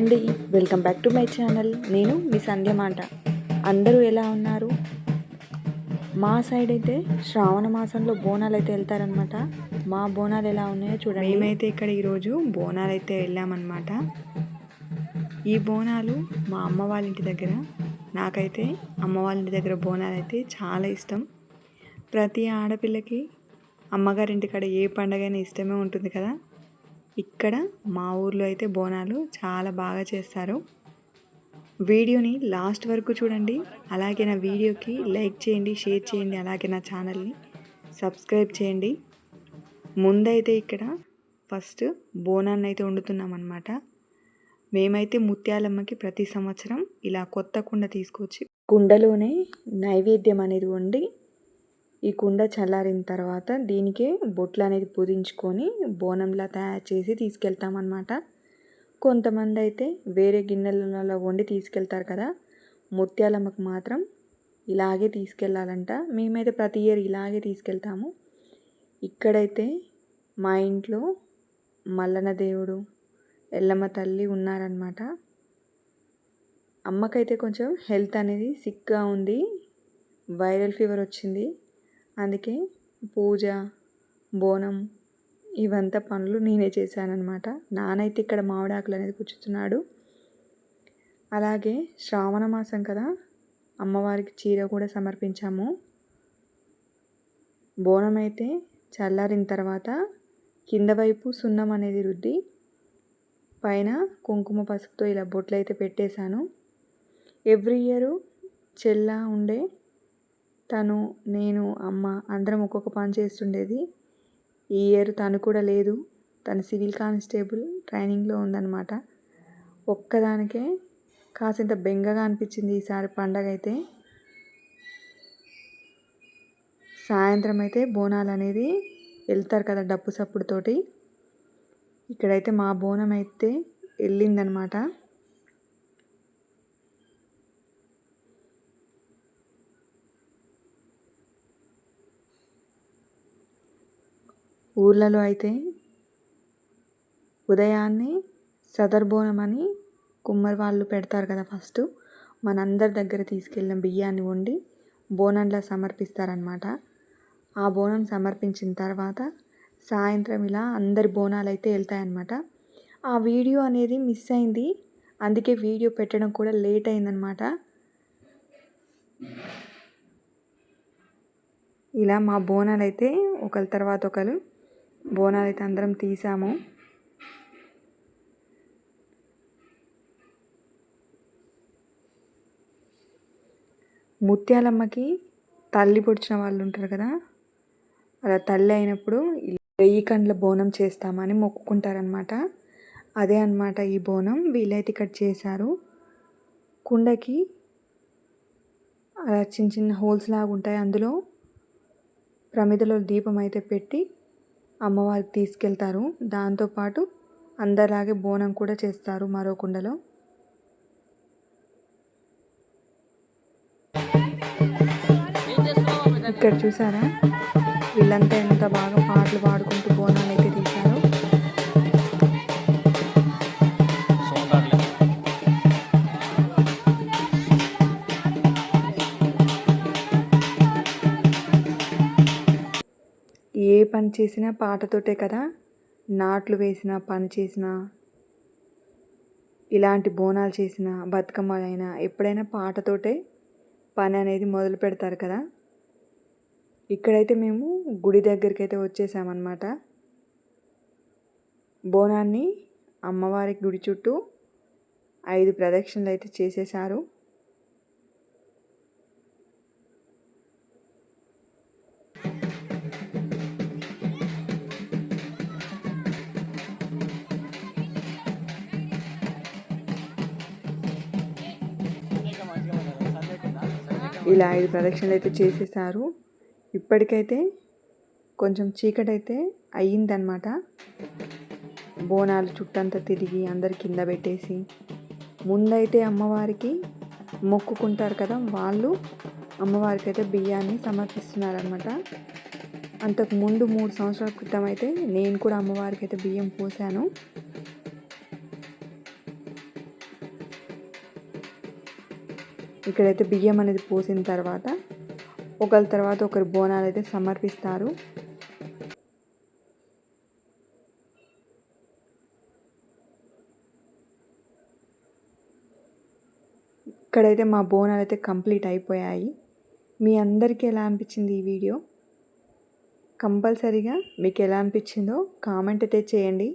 అండి welcome back to my channel. నేను మీ సంధ్య మాట. అందరూ ఎలా ఉన్నారు? మా సైడ్ అయితే శ్రావణ మాసంలో బోనాలు అయితే వెళ్తారనమాట మా బోనాలు ఎలా ఉన్నాయో చూడండి. మేమైతే ఇక్కడ ఈరోజు బోనాలు అయితే వెళ్ళామన్నమాట. ఈ బోనాలు మా అమ్మ వాళ్ళ ఇంటి దగ్గర నాకైతే అమ్మ వాళ్ళ ఇంటి దగ్గర బోనాలు అయితే చాలా ఇష్టం. ప్రతి ఆడపిల్లకి అమ్మగారింటి కాడ ఏ పండగైనా ఇష్టమే ఉంటుంది కదా. ఇక్కడ మా ఊర్లో అయితే బోనాలు చాలా బాగా చేస్తారు. వీడియోని లాస్ట్ వరకు చూడండి. అలాగే నా వీడియోకి లైక్ చేయండి షేర్ చేయండి అలాగే నా ఛానల్ని సబ్స్క్రైబ్ చేయండి. ముందైతే ఇక్కడ ఫస్ట్ బోనాన్ని అయితే వండుతున్నాం అనమాట మేమైతే ముత్యాలమ్మకి ప్రతి సంవత్సరం ఇలా కొత్త కుండ తీసుకొచ్చి కుండలోనే నైవేద్యం అనేది వండి ఈ కుండ చల్లారిన తర్వాత దీనికే బొట్లు అనేది పూజించుకొని బోనంలా తయారు చేసి తీసుకెళ్తామన్నమాట. కొంతమంది అయితే వేరే గిన్నెలలో వండి తీసుకెళ్తారు కదా ముత్యాలమ్మకు మాత్రం ఇలాగే తీసుకెళ్ళాలంట మేమైతే ప్రతి ఇయర్ ఇలాగే తీసుకెళ్తాము. ఇక్కడైతే మా ఇంట్లో మల్లన దేవుడు ఎల్లమ్మ తల్లి ఉన్నారనమాట అమ్మకైతే కొంచెం హెల్త్ అనేది సిక్గా ఉంది వైరల్ ఫీవర్ వచ్చింది. అందుకే పూజ బోనం ఇవంతా పనులు నేనే చేశానన్నమాట. నానైతే ఇక్కడ మామిడాకులు అనేది కూర్చుతున్నాడు అలాగే శ్రావణ మాసం కదా అమ్మవారికి చీర కూడా సమర్పించాము. బోనం అయితే చల్లారిన తర్వాత కింద వైపు సున్నం అనేది రుద్ది పైన కుంకుమ పసుపుతో ఇలా బొట్లు అయితే పెట్టేశాను. ఎవ్రీ ఇయర్ చెల్లా ఉండే తను నేను అమ్మ అందరం ఒక్కొక్క పని చేస్తుండేది. ఈ ఇయర్ తను కూడా లేదు. తను సివిల్ కానిస్టేబుల్ ట్రైనింగ్లో ఉందన్నమాట. ఒక్కదానికే కాసింత బెంగగా అనిపించింది ఈసారి పండగ అయితే సాయంత్రం అయితే బోనాలు అనేది వెళ్తారు కదా డప్పు సప్పుడుతోటి. ఇక్కడైతే మా బోనం అయితే వెళ్ళిందనమాట ఊర్లలో అయితే ఉదయాన్నే సదర్బోనం అని కుమ్మరి వాళ్ళు పెడతారు కదా ఫస్ట్. మనందరి దగ్గర తీసుకెళ్ళిన బియ్యాన్ని వండి బోనంలా సమర్పిస్తారనమాట ఆ బోనం సమర్పించిన తర్వాత సాయంత్రం ఇలా అందరి బోనాలు అయితే వెళ్తాయన్నమాట. ఆ వీడియో అనేది మిస్ అయింది. అందుకే వీడియో పెట్టడం కూడా లేట్ అయిందనమాట ఇలా మా బోనాలు అయితే ఒకరి తర్వాత ఒకరు బోనాలు అయితే అందరం తీసాము. ముత్యాలమ్మకి తల్లి పొడిచిన వాళ్ళు ఉంటారు కదా అలా తల్లి అయినప్పుడు వెయ్యి కండ్ల బోనం చేస్తామని మొక్కుకుంటారనమాట అదే అనమాట ఈ బోనం. వీలైతే ఇక్కడ చేశారు. కుండకి అలా చిన్న చిన్న హోల్స్ లాగా ఉంటాయి అందులో ప్రమిదలో దీపం అయితే పెట్టి అమ్మవారికి తీసుకెళ్తారు. దాంతోపాటు అందరిలాగే బోనం కూడా చేస్తారు మరో కుండలో. ఇక్కడ చూసారా? వీళ్ళంతా ఎంత బాగా పాటలు పాడుకుంటూ బోనాలు పని చేసినా పాటతోటే కదా? నాట్లు వేసిన పని చేసిన ఇలాంటి బోనాలు చేసిన బతుకమ్మలైనా ఎప్పుడైనా పాటతోటే పని అనేది మొదలు పెడతారు కదా? ఇక్కడైతే మేము గుడి దగ్గరికి అయితే వచ్చేసామన్నమాట. బోనాన్ని అమ్మవారి గుడి చుట్టూ ఐదు ప్రదక్షిణలు అయితే చేసేసారు ఇలా ఐదు ప్రదక్షిణలు అయితే చేసేసారు. ఇప్పటికైతే కొంచెం చీకటైతే అయ్యిందనమాట బోనాలు చుట్టంతా తిరిగి అందరి కింద పెట్టేసి ముందైతే అమ్మవారికి మొక్కుకుంటారు కదా వాళ్ళు అమ్మవారికి అయితే బియ్యాన్ని సమర్పిస్తున్నారనమాట అంతకు ముందు మూడు సంవత్సరాల క్రితం అయితే నేను కూడా అమ్మవారికి అయితే బియ్యం పోసాను. ఇక్కడైతే బియ్యం అనేది పోసిన తర్వాత ఒకరి తర్వాత ఒకరు బోనాలు అయితే సమర్పిస్తారు. ఇక్కడైతే మా బోనాలు అయితే కంప్లీట్ అయిపోయాయి. మీ అందరికీ ఎలా అనిపించింది ఈ వీడియో? కంపల్సరీగా మీకు ఎలా అనిపించిందో కామెంట్ అయితే చేయండి.